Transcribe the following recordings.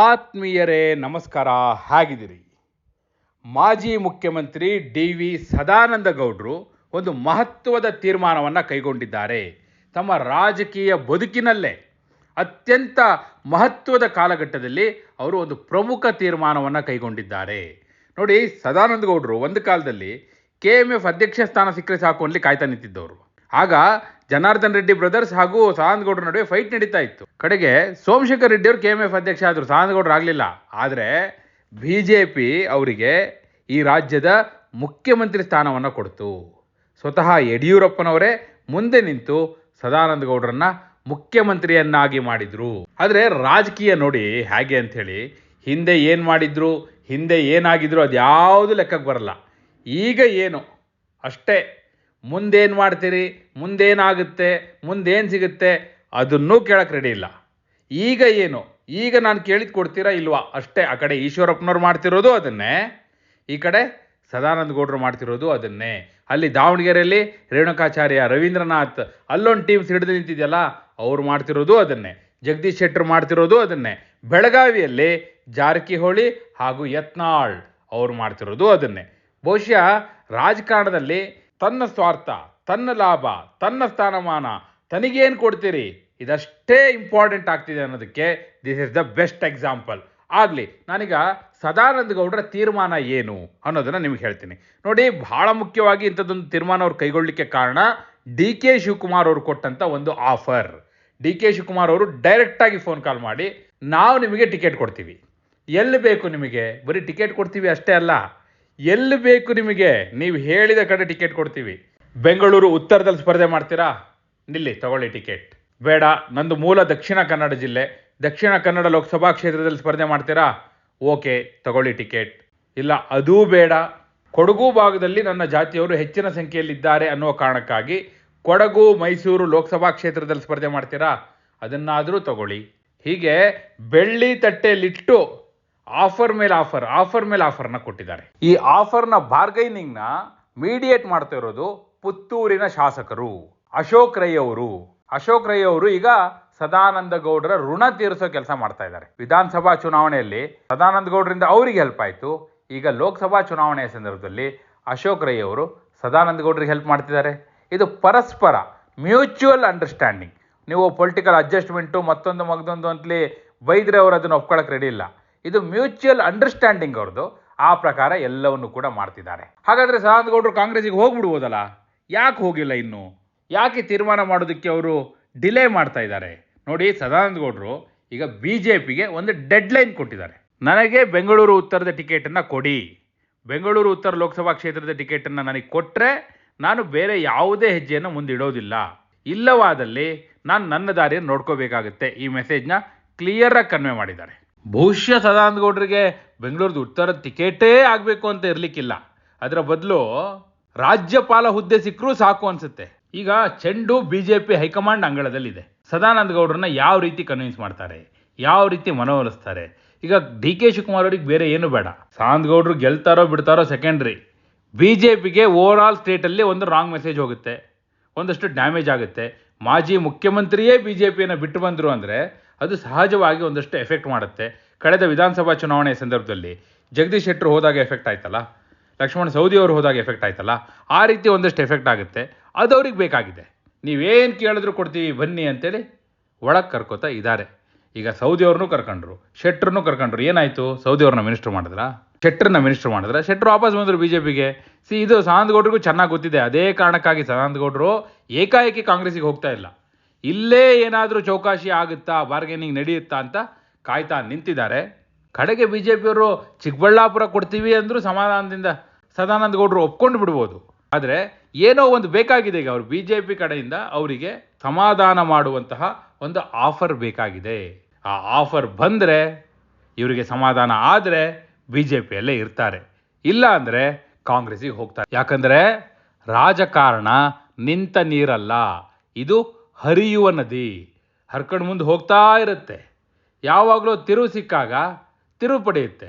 ಆತ್ಮೀಯರೇ, ನಮಸ್ಕಾರ. ಹಾಗಿದಿರಿ ಮಾಜಿ ಮುಖ್ಯಮಂತ್ರಿ ಡಿ ವಿ ಸದಾನಂದ ಗೌಡರು ಒಂದು ಮಹತ್ವದ ತೀರ್ಮಾನವನ್ನು ಕೈಗೊಂಡಿದ್ದಾರೆ. ತಮ್ಮ ರಾಜಕೀಯ ಬದುಕಿನಲ್ಲೇ ಅತ್ಯಂತ ಮಹತ್ವದ ಕಾಲಘಟ್ಟದಲ್ಲಿ ಅವರು ಒಂದು ಪ್ರಮುಖ ತೀರ್ಮಾನವನ್ನು ಕೈಗೊಂಡಿದ್ದಾರೆ. ನೋಡಿ ಸದಾನಂದ ಗೌಡರು ಒಂದು ಕಾಲದಲ್ಲಿ ಕೆ ಎಂ ಎಫ್ ಅಧ್ಯಕ್ಷ ಸ್ಥಾನ ಸಿಕ್ಕರೆ ಸಾಕು ಅಲ್ಲಿ ಕಾಯ್ತಾ ನಿಂತಿದ್ದವರು. ಆಗ ಜನಾರ್ದನ್ ರೆಡ್ಡಿ ಬ್ರದರ್ಸ್ ಹಾಗೂ ಸದಾನಂದ ಗೌಡರ ನಡುವೆ ಫೈಟ್ ನಡೀತಾ ಇತ್ತು. ಕಡೆಗೆ ಸೋಮಶೇಖರ್ ರೆಡ್ಡಿ ಅವರು ಕೆ ಎಂ ಎಫ್ ಅಧ್ಯಕ್ಷ ಆದರು ಸದಾನಂದ ಗೌಡರು ಆಗಲಿಲ್ಲ. ಆದರೆ ಬಿ ಜೆ ಪಿ ಅವರಿಗೆ ಈ ರಾಜ್ಯದ ಮುಖ್ಯಮಂತ್ರಿ ಸ್ಥಾನವನ್ನು ಕೊಡ್ತು. ಸ್ವತಃ ಯಡಿಯೂರಪ್ಪನವರೇ ಮುಂದೆ ನಿಂತು ಸದಾನಂದ ಗೌಡರನ್ನ ಮುಖ್ಯಮಂತ್ರಿಯನ್ನಾಗಿ ಮಾಡಿದ್ರು. ಆದರೆ ರಾಜಕೀಯ ನೋಡಿ ಹೇಗೆ ಅಂಥೇಳಿ, ಹಿಂದೆ ಏನು ಮಾಡಿದ್ರು, ಹಿಂದೆ ಏನಾಗಿದ್ರು ಅದು ಯಾವುದು ಲೆಕ್ಕಕ್ಕೆ ಬರಲ್ಲ. ಈಗ ಏನು? ಅಷ್ಟೇ. ಮುಂದೇನು ಮಾಡ್ತೀರಿ? ಮುಂದೇನಾಗುತ್ತೆ? ಮುಂದೇನು ಸಿಗುತ್ತೆ? ಅದನ್ನೂ ಕೇಳಕ್ಕೆ ರೆಡಿ ಇಲ್ಲ. ಈಗ ಏನು? ಈಗ ನಾನು ಕೇಳಿದ ಕೊಡ್ತೀರಾ ಇಲ್ವಾ? ಅಷ್ಟೇ, ಆ ಕಡೆ ಈಶ್ವರಪ್ಪನವ್ರು ಮಾಡ್ತಿರೋದು ಅದನ್ನೇ. ಈ ಕಡೆ ಸದಾನಂದ ಗೌಡರು ಮಾಡ್ತಿರೋದು ಅದನ್ನೇ. ಅಲ್ಲಿ ದಾವಣಗೆರೆಯಲ್ಲಿ ರೇಣುಕಾಚಾರ್ಯ ರವೀಂದ್ರನಾಥ್ ಅಲ್ಲೊಂದು ಟೀಮ್ಸ್ ಹಿಡಿದು ನಿಂತಿದೆಯಲ್ಲ, ಅವ್ರು ಮಾಡ್ತಿರೋದು ಅದನ್ನೇ. ಜಗದೀಶ್ ಶೆಟ್ಟರು ಮಾಡ್ತಿರೋದು ಅದನ್ನೇ. ಬೆಳಗಾವಿಯಲ್ಲಿ ಜಾರಕಿಹೊಳಿ ಹಾಗೂ ಯತ್ನಾಳ್ ಅವ್ರು ಮಾಡ್ತಿರೋದು ಅದನ್ನೇ. ಬಹುಶಃ ರಾಜಕಾರಣದಲ್ಲಿ ತನ್ನ ಸ್ವಾರ್ಥ, ತನ್ನ ಲಾಭ, ತನ್ನ ಸ್ಥಾನಮಾನ ತನಗೇನು ಕೊಡ್ತೀರಿ? ಇದಷ್ಟೇ ಇಂಪಾರ್ಟೆಂಟ್ ಆಗ್ತಿದೆ ಅನ್ನೋದಕ್ಕೆ this is the best example ಆಗಲಿ, ನಾನೀಗ ಸದಾನಂದ ಗೌಡರ ತೀರ್ಮಾನ ಏನು ಅನ್ನೋದನ್ನು ನಿಮ್ಗೆ ಹೇಳ್ತೀನಿ. ನೋಡಿ, ಬಹಳ ಮುಖ್ಯವಾಗಿ ಇಂಥದ್ದೊಂದು ತೀರ್ಮಾನ ಅವ್ರು ಕೈಗೊಳ್ಳಲಿಕ್ಕೆ ಕಾರಣ ಡಿ ಕೆ ಶಿವಕುಮಾರ್ ಅವರು ಕೊಟ್ಟಂಥ ಒಂದು ಆಫರ್ ಡಿ ಕೆ ಶಿವಕುಮಾರ್ ಅವರು ಡೈರೆಕ್ಟಾಗಿ ಫೋನ್ ಕಾಲ್ ಮಾಡಿ, ನಾವು ನಿಮಗೆ ಟಿಕೆಟ್ ಕೊಡ್ತೀವಿ. ಎಲ್ಲಿ ಬೇಕು ನಿಮಗೆ? ಬರೀ ಟಿಕೆಟ್ ಕೊಡ್ತೀವಿ ಅಷ್ಟೇ ಅಲ್ಲ. ಎಲ್ಲಿ ಬೇಕು ನಿಮಗೆ? ನೀವು ಹೇಳಿದ ಕಡೆ ಟಿಕೆಟ್ ಕೊಡ್ತೀವಿ. ಬೆಂಗಳೂರು ಉತ್ತರದಲ್ಲಿ ಸ್ಪರ್ಧೆ ಮಾಡ್ತೀರಾ? ನಿಲ್ಲಿ, ತಗೊಳ್ಳಿ ಟಿಕೆಟ್. ಬೇಡ, ನಂದು ಮೂಲ ದಕ್ಷಿಣ ಕನ್ನಡ ಜಿಲ್ಲೆ. ದಕ್ಷಿಣ ಕನ್ನಡ ಲೋಕಸಭಾ ಕ್ಷೇತ್ರದಲ್ಲಿ ಸ್ಪರ್ಧೆ ಮಾಡ್ತೀರಾ? ಓಕೆ, ತಗೊಳ್ಳಿ ಟಿಕೆಟ್. ಇಲ್ಲ, ಅದೂ ಬೇಡ. ಕೊಡಗು ಭಾಗದಲ್ಲಿ ನನ್ನ ಜಾತಿಯವರು ಹೆಚ್ಚಿನ ಸಂಖ್ಯೆಯಲ್ಲಿದ್ದಾರೆ ಅನ್ನುವ ಕಾರಣಕ್ಕಾಗಿ ಕೊಡಗು, ಮೈಸೂರು ಲೋಕಸಭಾ ಕ್ಷೇತ್ರದಲ್ಲಿ ಸ್ಪರ್ಧೆ ಮಾಡ್ತೀರಾ? ಅದನ್ನಾದರೂ ತಗೊಳ್ಳಿ. ಹೀಗೆ ಬೆಳ್ಳಿ ತಟ್ಟೆಯಲ್ಲಿಟ್ಟು ಆಫರ್ ಮೇಲೆ ಆಫರ್ ಆಫರ್ ಮೇಲೆ ಆಫರ್ನ ಕೊಟ್ಟಿದ್ದಾರೆ. ಈ ಆಫರ್ನ ಬಾರ್ಗೈನಿಂಗ್ನ ಮೀಡಿಯೇಟ್ ಮಾಡ್ತಾ ಇರೋದು ಪುತ್ತೂರಿನ ಶಾಸಕರು, ಅಶೋಕ್ ರೈ ಅವರು. ಅಶೋಕ್ ರೈ ಅವರು ಈಗ ಸದಾನಂದ ಗೌಡರ ಋಣ ತೀರಿಸೋ ಕೆಲಸ ಮಾಡ್ತಾ ಇದ್ದಾರೆ. ವಿಧಾನಸಭಾ ಚುನಾವಣೆಯಲ್ಲಿ ಸದಾನಂದ ಗೌಡರಿಂದ ಅವರಿಗೆ ಹೆಲ್ಪ್ ಆಯಿತು. ಈಗ ಲೋಕಸಭಾ ಚುನಾವಣೆಯ ಸಂದರ್ಭದಲ್ಲಿ ಅಶೋಕ್ ರೈ ಅವರು ಸದಾನಂದ ಗೌಡರಿಗೆ ಹೆಲ್ಪ್ ಮಾಡ್ತಿದ್ದಾರೆ. ಇದು ಪರಸ್ಪರ ಮ್ಯೂಚುವಲ್ ಅಂಡರ್ಸ್ಟ್ಯಾಂಡಿಂಗ್ ನೀವು ಪೊಲಿಟಿಕಲ್ ಅಡ್ಜಸ್ಟ್ಮೆಂಟು ಮತ್ತೊಂದು ಮಗದೊಂದು ಅಂತಲೇ ಬೈದ್ರೆ ಅವರು ಅದನ್ನು ಒಪ್ಕೊಳ್ಳೋಕೆ ರೆಡಿ ಇಲ್ಲ. ಇದು ಮ್ಯೂಚುವಲ್ ಅಂಡರ್ಸ್ಟ್ಯಾಂಡಿಂಗ್ ಅವ್ರದ್ದು ಆ ಪ್ರಕಾರ ಎಲ್ಲವನ್ನು ಕೂಡ ಮಾಡ್ತಿದ್ದಾರೆ. ಹಾಗಾದರೆ ಸದಾನಂದ ಗೌಡರು ಕಾಂಗ್ರೆಸ್ಸಿಗೆ ಹೋಗ್ಬಿಡ್ಬೋದಲ್ಲ ಯಾಕೆ ಹೋಗಿಲ್ಲ ಇನ್ನು? ಯಾಕೆ ತೀರ್ಮಾನ ಮಾಡೋದಕ್ಕೆ ಅವರು ಡಿಲೇ ಮಾಡ್ತಾ ಇದ್ದಾರೆ? ನೋಡಿ ಸದಾನಂದ ಗೌಡರು ಈಗ ಬಿ ಜೆ ಪಿಗೆ ಒಂದು ಡೆಡ್ಲೈನ್ ಕೊಟ್ಟಿದ್ದಾರೆ. ನನಗೆ ಬೆಂಗಳೂರು ಉತ್ತರದ ಟಿಕೆಟನ್ನು ಕೊಡಿ. ಬೆಂಗಳೂರು ಉತ್ತರ ಲೋಕಸಭಾ ಕ್ಷೇತ್ರದ ಟಿಕೆಟನ್ನು ನನಗೆ ಕೊಟ್ಟರೆ ನಾನು ಬೇರೆ ಯಾವುದೇ ಹೆಜ್ಜೆಯನ್ನು ಮುಂದಿಡೋದಿಲ್ಲ. ಇಲ್ಲವಾದಲ್ಲಿ ನಾನು ನನ್ನ ದಾರಿಯನ್ನು ನೋಡ್ಕೋಬೇಕಾಗುತ್ತೆ. ಈ ಮೆಸೇಜ್ನ ಕ್ಲಿಯರಾಗಿ ಕನ್ವೆ ಮಾಡಿದ್ದಾರೆ. ಬಹುಶಃ ಸದಾನಂದ ಗೌಡರಿಗೆ ಬೆಂಗಳೂರದ ಉತ್ತರ ಟಿಕೆಟೇ ಆಗಬೇಕು ಅಂತ ಇರಲಿಕ್ಕಿಲ್ಲ. ಅದರ ಬದಲು ರಾಜ್ಯಪಾಲ ಹುದ್ದೆ ಸಿಕ್ಕರೂ ಸಾಕು ಅನಿಸುತ್ತೆ. ಈಗ ಚೆಂಡು B J P high command ಅಂಗಳದಲ್ಲಿದೆ. Sadananda ಗೌಡರನ್ನ ಯಾವ ರೀತಿ ಕನ್ವಿನ್ಸ್ ಮಾಡ್ತಾರೆ? ಯಾವ ರೀತಿ ಮನವೊಲಿಸ್ತಾರೆ? ಈಗ ಡಿ ಕೆ ಶಿವಕುಮಾರ್ ಅವ್ರಿಗೆ ಬೇರೆ ಏನು ಬೇಡ. ಸದಾನಂದ ಗೌಡರು ಗೆಲ್ತಾರೋ ಬಿಡ್ತಾರೋ ಸೆಕೆಂಡ್ರಿ ಬಿ ಜೆ ಪಿಗೆ ಓವರ್ ಆಲ್ ಸ್ಟೇಟಲ್ಲಿ ಒಂದು ರಾಂಗ್ ಮೆಸೇಜ್ ಹೋಗುತ್ತೆ. ಒಂದಷ್ಟು ಡ್ಯಾಮೇಜ್ ಆಗುತ್ತೆ. ಮಾಜಿ ಮುಖ್ಯಮಂತ್ರಿಯೇ ಬಿ ಜೆ ಪಿಯನ್ನು ಬಿಟ್ಟು ಬಂದರು ಅಂದರೆ ಅದು ಸಹಜವಾಗಿ ಒಂದಷ್ಟು ಎಫೆಕ್ಟ್ ಮಾಡುತ್ತೆ. ಕಳೆದ ವಿಧಾನಸಭಾ ಚುನಾವಣೆಯ ಸಂದರ್ಭದಲ್ಲಿ ಜಗದೀಶ್ ಶೆಟ್ಟರು ಹೋದಾಗ ಎಫೆಕ್ಟ್ ಆಯ್ತಲ್ಲ? ಲಕ್ಷ್ಮಣ ಸೌದಿ ಅವರು ಹೋದಾಗ ಎಫೆಕ್ಟ್ ಆಯ್ತಲ್ಲ? ಆ ರೀತಿ ಒಂದಷ್ಟು ಎಫೆಕ್ಟ್ ಆಗುತ್ತೆ. ಅದು ಅವ್ರಿಗೆ ಬೇಕಾಗಿದೆ. ನೀವೇನು ಕೇಳಿದ್ರು ಕೊಡ್ತೀವಿ, ಬನ್ನಿ ಅಂತೇಳಿ ಒಳಗೆ ಕರ್ಕೋತಾ ಇದ್ದಾರೆ. ಈಗ ಸೌದಿ ಅವ್ರನ್ನೂ ಕರ್ಕೊಂಡ್ರು. ಶೆಟ್ರನ್ನೂ ಕರ್ಕೊಂಡ್ರು. ಏನಾಯಿತು? ಸೌದಿ ಅವ್ರನ್ನ ಮಿನಿಸ್ಟರ್ ಮಾಡಿದ್ರ? ಶೆಟ್ರನ್ನ ಮಿನಿಸ್ಟರ್ ಮಾಡಿದ್ರೆ? ಶೆಟ್ರು ವಾಪಸ್ ಬಂದರು ಬಿ ಜೆ ಪಿಗೆ ಸಿ, ಇದು ಸದಾನಂದ ಗೌಡ್ರಿಗೂ ಚೆನ್ನಾಗಿ ಗೊತ್ತಿದೆ. ಅದೇ ಕಾರಣಕ್ಕಾಗಿ ಸದಾನಂದಗೌಡರು ಏಕಾಏಕಿ ಕಾಂಗ್ರೆಸ್ಸಿಗೆ ಹೋಗ್ತಾ ಇಲ್ಲ. ಇಲ್ಲೇ ಏನಾದರೂ ಚೌಕಾಶಿ ಆಗುತ್ತಾ, ಬಾರ್ಗೇನಿಂಗ್ ನಡೆಯುತ್ತಾ ಅಂತ ಕಾಯ್ತಾ ನಿಂತಿದ್ದಾರೆ. ಕಡೆಗೆ ಬಿ ಜೆ ಪಿಯವರು ಚಿಕ್ಕಬಳ್ಳಾಪುರ ಕೊಡ್ತೀವಿ ಅಂದರೂ ಸಮಾಧಾನದಿಂದ ಸದಾನಂದ ಗೌಡರು ಒಪ್ಕೊಂಡು ಬಿಡ್ಬೋದು. ಆದರೆ ಏನೋ ಒಂದು ಬೇಕಾಗಿದೆ ಈಗ ಅವರು ಬಿ ಜೆ ಪಿ ಕಡೆಯಿಂದ ಅವರಿಗೆ ಸಮಾಧಾನ ಮಾಡುವಂತಹ ಒಂದು ಆಫರ್ ಬೇಕಾಗಿದೆ. ಆ ಆಫರ್ ಬಂದರೆ ಇವರಿಗೆ ಸಮಾಧಾನ ಆದರೆ ಬಿ ಜೆ ಪಿಯಲ್ಲೇ ಇರ್ತಾರೆ. ಇಲ್ಲ ಅಂದರೆ ಕಾಂಗ್ರೆಸ್ಸಿಗೆ ಹೋಗ್ತಾರೆ. ಯಾಕಂದರೆ ರಾಜಕಾರಣ ನಿಂತ ನೀರಲ್ಲ. ಇದು ಹರಿಯುವ ನದಿ ಹರ್ಕೊಂಡು ಮುಂದೆ ಹೋಗ್ತಾ ಇರುತ್ತೆ. ಯಾವಾಗಲೂ ತಿರುವು ಸಿಕ್ಕಾಗ ತಿರುವು ಪಡೆಯುತ್ತೆ.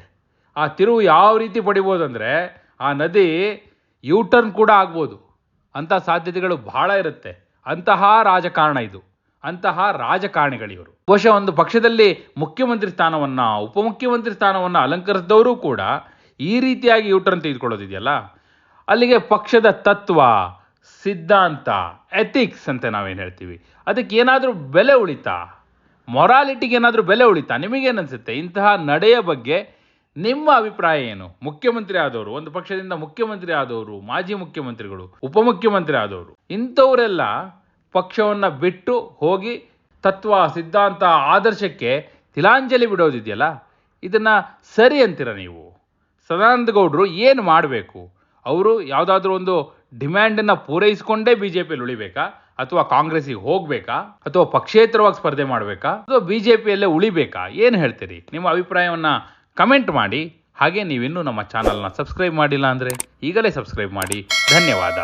ಆ ತಿರುವು ಯಾವ ರೀತಿ ಪಡಿಬೋದು ಅಂದರೆ ಆ ನದಿ ಯೂಟರ್ನ್ ಕೂಡ ಆಗ್ಬೋದು. ಅಂಥ ಸಾಧ್ಯತೆಗಳು ಬಹಳ ಇರುತ್ತೆ. ಅಂತಹ ರಾಜಕಾರಣ ಇದು. ಅಂತಹ ರಾಜಕಾರಣಿಗಳಿವರು ಬಹುಶಃ ಒಂದು ಪಕ್ಷದಲ್ಲಿ ಮುಖ್ಯಮಂತ್ರಿ ಸ್ಥಾನವನ್ನು, ಉಪಮುಖ್ಯಮಂತ್ರಿ ಸ್ಥಾನವನ್ನು ಅಲಂಕರಿಸಿದವರು ಕೂಡ ಈ ರೀತಿಯಾಗಿ ಯೂಟರ್ನ್ ತೆಗೆದುಕೊಳ್ಳೋದಿದೆಯಲ್ಲ? ಅಲ್ಲಿಗೆ ಪಕ್ಷದ ತತ್ವ ಸಿದ್ಧಾಂತ ಎಥಿಕ್ಸ್ ಅಂತ ನಾವೇನು ಹೇಳ್ತೀವಿ. ಅದಕ್ಕೆ ಏನಾದರೂ ಬೆಲೆ ಉಳಿತಾ ಮೊರಾಲಿಟಿಗೆ ಏನಾದರೂ ಬೆಲೆ ಉಳಿತಾ ನಿಮಗೇನು ಅನಿಸುತ್ತೆ ಇಂತಹ ನಡೆಯ ಬಗ್ಗೆ ನಿಮ್ಮ ಅಭಿಪ್ರಾಯ ಏನು? ಮುಖ್ಯಮಂತ್ರಿ ಆದವರು, ಒಂದು ಪಕ್ಷದಿಂದ ಮುಖ್ಯಮಂತ್ರಿ ಆದವರು, ಮಾಜಿ ಮುಖ್ಯಮಂತ್ರಿಗಳು, ಉಪಮುಖ್ಯಮಂತ್ರಿ ಆದವರು, ಇಂಥವರೆಲ್ಲ ಪಕ್ಷವನ್ನು ಬಿಟ್ಟು ಹೋಗಿ ತತ್ವ, ಸಿದ್ಧಾಂತ, ಆದರ್ಶಕ್ಕೆ ತಿಲಾಂಜಲಿ ಬಿಡೋದಿದೆಯಲ್ಲ? ಇದನ್ನ ಸರಿ ಅಂತೀರ ನೀವು? ಸದಾನಂದ ಗೌಡರು ಏನು ಮಾಡಬೇಕು? ಅವರು ಯಾವುದಾದ್ರೂ ಒಂದು ಡಿಮ್ಯಾಂಡನ್ನು ಪೂರೈಸಿಕೊಂಡೇ ಬಿ ಜೆ ಪಿಯಲ್ಲಿ ಉಳಿಬೇಕಾ? ಅಥವಾ ಕಾಂಗ್ರೆಸ್ಸಿಗೆ ಹೋಗಬೇಕಾ? ಅಥವಾ ಪಕ್ಷೇತರವಾಗಿ ಸ್ಪರ್ಧೆ ಮಾಡಬೇಕಾ? ಅಥವಾ ಬಿ ಜೆ ಪಿಯಲ್ಲೇ ಉಳಿಬೇಕಾ? ಏನು ಹೇಳ್ತೀರಿ? ನಿಮ್ಮ ಅಭಿಪ್ರಾಯವನ್ನು ಕಮೆಂಟ್ ಮಾಡಿ. ಹಾಗೆ ನೀವಿನ್ನೂ ನಮ್ಮ ಚಾನಲ್ನ ಸಬ್ಸ್ಕ್ರೈಬ್ ಮಾಡಿಲ್ಲ ಅಂದರೆ ಈಗಲೇ ಸಬ್ಸ್ಕ್ರೈಬ್ ಮಾಡಿ. ಧನ್ಯವಾದ.